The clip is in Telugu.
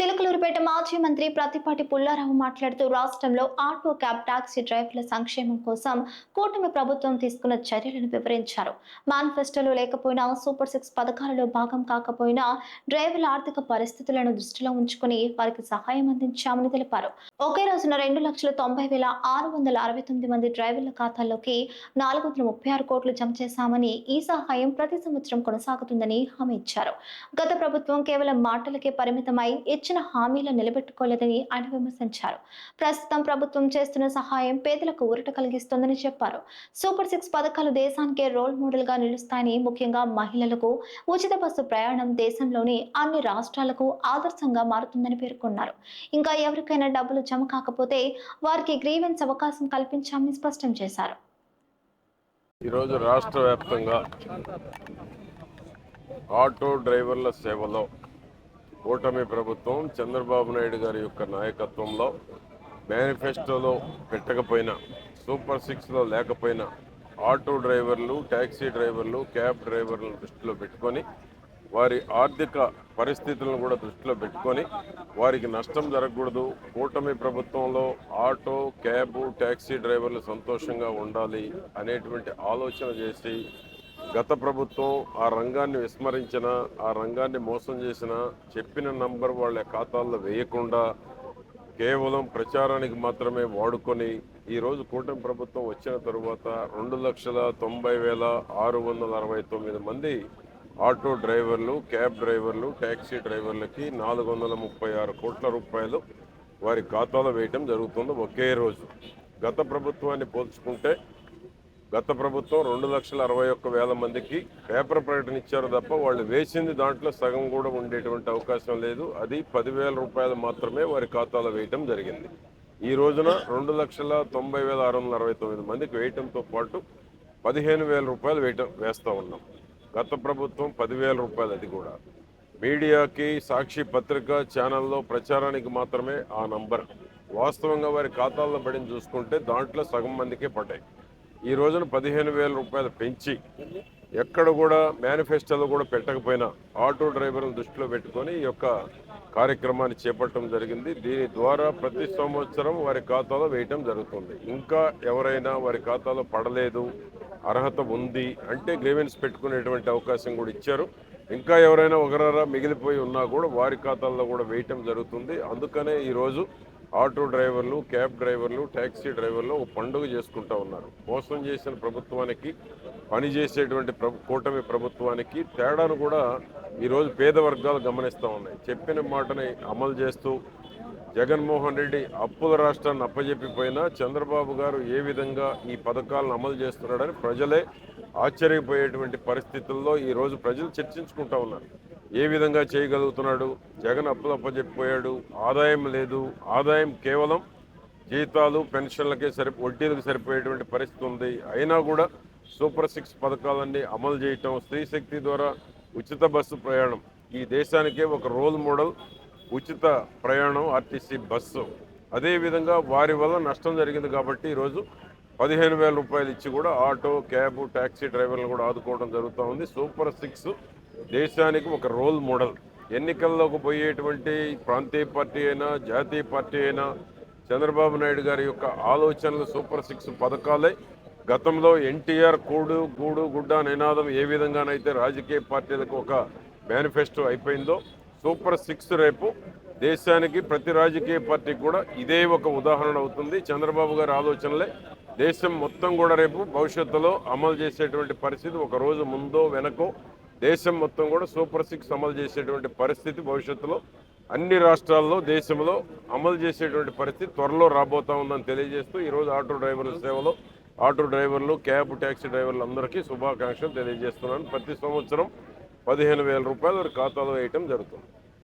చిలకలూరుపేట మాజీ మంత్రి ప్రతిపాటి పుల్లారావు మాట్లాడుతూ రాష్ట్రంలో ఆటో క్యాబ్ టాక్సీ డ్రైవర్ల సంక్షేమం కోసం కూటమి ప్రభుత్వం తీసుకున్న చర్యలను వివరించారు. మేనిఫెస్టోలో లేకపోయినా సూపర్ సిక్స్ పథకాలలో భాగం కాకపోయినా డ్రైవర్ల ఆర్థిక పరిస్థితులను దృష్టిలో ఉంచుకుని వారికి సహాయం అందించామని తెలిపారు. ఒకే రోజున రెండు లక్షల తొంభై వేల ఆరు వందల అరవై తొమ్మిది మంది డ్రైవర్ల ఖాతాల్లోకి నాలుగు వందల ముప్పై ఆరు కోట్లు జమ చేశామని ఈ సహాయం ప్రతి సంవత్సరం కొనసాగుతుందని హామీ ఇచ్చారు. గత ప్రభుత్వం కేవలం మాటలకే పరిమితమై ఇచ్చిన హామీలు నిలబెట్టుకోలేదని ఆయన విమర్శించారు. ప్రస్తుతం ప్రభుత్వం చేస్తున్న సహాయం పేదలకు ఊరట కలిగిస్తోందని చెప్పారు. సూపర్ సిక్స్ పథకాలు దేశానికే రోల్ మోడల్గా నిలుస్తాయని ముఖ్యంగా మహిళలకు ఉచిత బస్సు ప్రయాణం దేశంలోని అన్ని రాష్ట్రాలకు ఆదర్శంగా మారుతుందని పేర్కొన్నారు. ఇంకా ఎవరికైనా డబ్బులు జమ కాకపోతే వారికి గ్రీవెన్స్ అవకాశం కల్పించామని స్పష్టం చేశారు. ఈరోజు రాష్ట్ర వ్యాప్తంగా ఆటో డ్రైవర్ల సేవలో కూటమి ప్రభుత్వం చంద్రబాబు నాయుడు గారి యొక్క నాయకత్వంలో మేనిఫెస్టోలో పెట్టకపోయినా సూపర్ సిక్స్లో లేకపోయినా ఆటో డ్రైవర్లు ట్యాక్సీ డ్రైవర్లు క్యాబ్ డ్రైవర్లను దృష్టిలో పెట్టుకొని వారి ఆర్థిక పరిస్థితులను కూడా దృష్టిలో పెట్టుకొని వారికి నష్టం జరగకూడదు. కూటమి ప్రభుత్వంలో ఆటో క్యాబ్ ట్యాక్సీ డ్రైవర్లు సంతోషంగా ఉండాలి అనేటువంటి ఆలోచన చేసి గత ప్రభుత్వం ఆ రంగాన్ని విస్మరించిన ఆ రంగాన్ని మోసం చేసిన చెప్పిన నంబర్ వాళ్ళ ఖాతాల్లో వేయకుండా కేవలం ప్రచారానికి మాత్రమే వాడుకొని ఈరోజు కూటమి ప్రభుత్వం వచ్చిన తరువాత రెండు లక్షల తొంభై వేల ఆరు వందల అరవై తొమ్మిది మంది ఆటో డ్రైవర్లు క్యాబ్ డ్రైవర్లు ట్యాక్సీ డ్రైవర్లకి నాలుగు వందల ముప్పై ఆరు కోట్ల రూపాయలు వారి ఖాతాలో వేయటం జరుగుతుంది ఒకే రోజు. గత ప్రభుత్వాన్ని పోల్చుకుంటే గత ప్రభుత్వం రెండు లక్షల అరవై ఒక్క వేల మందికి పేపర్ ప్రకటన ఇచ్చారు తప్ప వాళ్ళు వేసింది దాంట్లో సగం కూడా ఉండేటువంటి అవకాశం లేదు. అది పదివేల రూపాయలు మాత్రమే వారి ఖాతాలో వేయటం జరిగింది. ఈ రోజున రెండు లక్షల తొంభై వేల ఆరు వందల అరవై తొమ్మిది మందికి వేయటంతో పాటు పదిహేను వేల రూపాయలు వేయటం వేస్తూ ఉన్నాం. గత ప్రభుత్వం పదివేల రూపాయలు అది కూడా. మీడియాకి సాక్షి పత్రిక ఛానల్లో ప్రచారానికి మాత్రమే ఆ నంబర్. వాస్తవంగా వారి ఖాతాల్లో పడిన చూసుకుంటే దాంట్లో సగం మందికే పడ్డాయి. ఈ రోజున పదిహేను వేల రూపాయలు పెంచి ఎక్కడ కూడా మేనిఫెస్టోలో కూడా పెట్టకపోయినా ఆటో డ్రైవర్లను దృష్టిలో పెట్టుకొని ఈ యొక్క కార్యక్రమాన్ని చేపట్టడం జరిగింది. దీని ద్వారా ప్రతి సంవత్సరం వారి ఖాతాలో వేయటం జరుగుతుంది. ఇంకా ఎవరైనా వారి ఖాతాలో పడలేదు అర్హత ఉంది అంటే గ్రీవెన్స్ పెట్టుకునేటువంటి అవకాశం కూడా ఇచ్చారు. ఇంకా ఎవరైనా ఒకరారా మిగిలిపోయి ఉన్నా కూడా వారి ఖాతాల్లో కూడా వేయటం జరుగుతుంది. అందుకనే ఈరోజు ఆటో డ్రైవర్లు క్యాబ్ డ్రైవర్లు ట్యాక్సీ డ్రైవర్లు ఒక పండుగ చేసుకుంటా ఉన్నారు. మోసం చేసిన ప్రభుత్వానికి పనిచేసేటువంటి ప్రభు కూటమి ప్రభుత్వానికి తేడాను కూడా ఈరోజు పేద వర్గాలు గమనిస్తూ ఉన్నాయి. చెప్పిన మాటని అమలు చేస్తూ జగన్మోహన్ రెడ్డి అప్పుల రాష్ట్రాన్ని అప్పజెప్పిపోయినా చంద్రబాబు గారు ఏ విధంగా ఈ పథకాలను అమలు చేస్తున్నాడని ప్రజలే ఆశ్చర్యపోయేటువంటి పరిస్థితుల్లో ఈరోజు ప్రజలు చర్చించుకుంటా ఉన్నారు. ఏ విధంగా చేయగలుగుతున్నాడు? జగన్ అప్పులు అప్పజెప్పిపోయాడు ఆదాయం లేదు. ఆదాయం కేవలం జీతాలు పెన్షన్లకే సరి వడ్డీలకు సరిపోయేటువంటి పరిస్థితి ఉంది. అయినా కూడా సూపర్ సిక్స్ పథకాలన్నీ అమలు చేయటం స్త్రీ శక్తి ద్వారా ఉచిత బస్సు ప్రయాణం. ఈ దేశానికే ఒక రోల్ మోడల్ ఉచిత ప్రయాణం ఆర్టీసీ బస్సు. అదేవిధంగా వారి వల్ల నష్టం జరిగింది కాబట్టి ఈరోజు పదిహేను వేల రూపాయలు ఇచ్చి కూడా ఆటో క్యాబ్ ట్యాక్సీ డ్రైవర్లను కూడా ఆదుకోవడం జరుగుతూ ఉంది. సూపర్ సిక్స్ దేశానికి ఒక రోల్ మోడల్. ఎన్నికల్లోకి పోయేటువంటి ప్రాంతీయ పార్టీ అయినా జాతీయ పార్టీ అయినా చంద్రబాబు నాయుడు గారి యొక్క ఆలోచనలు సూపర్ సిక్స్ పథకాలే. గతంలో ఎన్టీఆర్ కూడు గూడు గుడ్డ నినాదం ఏ విధంగానైతే రాజకీయ పార్టీలకు ఒక మేనిఫెస్టో అయిపోయిందో సూపర్ సిక్స్ రేపు దేశానికి ప్రతి రాజకీయ పార్టీకి కూడా ఇదే ఒక ఉదాహరణ అవుతుంది. చంద్రబాబు గారి ఆలోచనలే. దేశం మొత్తం కూడా రేపు భవిష్యత్తులో అమలు చేసేటువంటి పరిస్థితి ఒక రోజు ముందో వెనకో దేశం మొత్తం కూడా సూపర్ సిక్స్ అమలు చేసేటువంటి పరిస్థితి భవిష్యత్తులో. అన్ని రాష్ట్రాల్లో దేశంలో అమలు చేసేటువంటి పరిస్థితి త్వరలో రాబోతా ఉందని తెలియజేస్తూ ఈరోజు ఆటో డ్రైవర్ల సేవలో ఆటో డ్రైవర్లు క్యాబ్ ట్యాక్సీ డ్రైవర్లు అందరికీ శుభాకాంక్షలు తెలియజేస్తున్నాను. ప్రతి సంవత్సరం పదిహేను వేల రూపాయలు వారి ఖాతాలో వేయటం జరుగుతుంది.